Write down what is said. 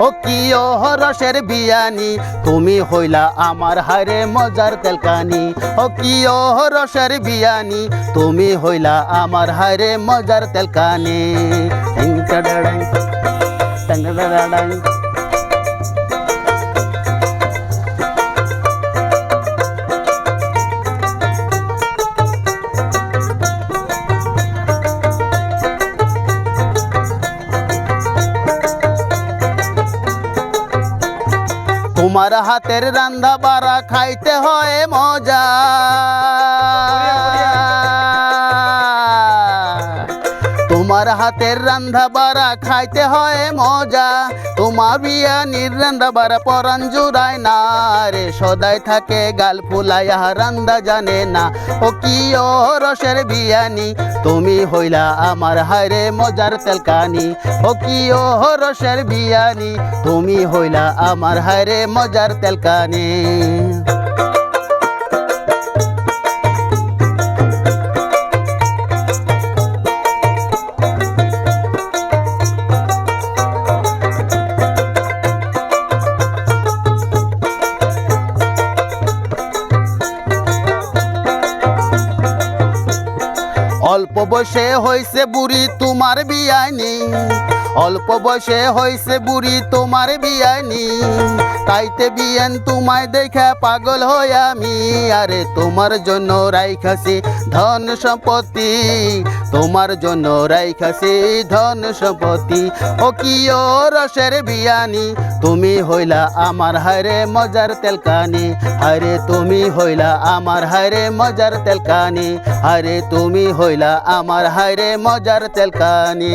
ও কি অহরসের রসের বিয়ানি? তুমি হইলা আমার হারে মজার তেলকানি। ও কি অহরসের রসের বিয়ানি? তুমি হইলা আমার হারে মজার তেলকানি। তোমার হাতের রান্ধা বাড়া খাইতে হয় মজা। তোমার হাতের রান্ধা বাড়া খাইতে হয় মজা। তোমার বিয়ানির রান্ধা বাড়া পরান জুড়ায় না রে, সদাই থাকে গাল ফুলাইয়া রান্ধা জানে না। ও কি ও রসের বিয়ানি, তুমি হইলা আমার হায়রে মজার তেলকানি। ও কি ও রসের বিয়ানি, তুমি হইলা আমার হায়রে মজার তেলকানি। অল্প বয়সে হইছে বুড়ি, তোমার বিয়ানি অল্প বয়সে হইছে বুড়ি, তোমার বিয়ানি তাইতে বিয়ান তোমায় দেখে পাগল হই আমি। আরে তোমার জন্য রাইখাছি ধন সম্পত্তি। তোমার জন্য রাইখাছি ধন সম্পত্তি। ও কি ও রসের বিয়ানি? তুমি হইলা আমার হারে মজার তেলকানি। হারে তুমি হইলা আমার হারে মজার তেলকানি। হারে তুমি হইলা আমার হারে মজার তেলকানি।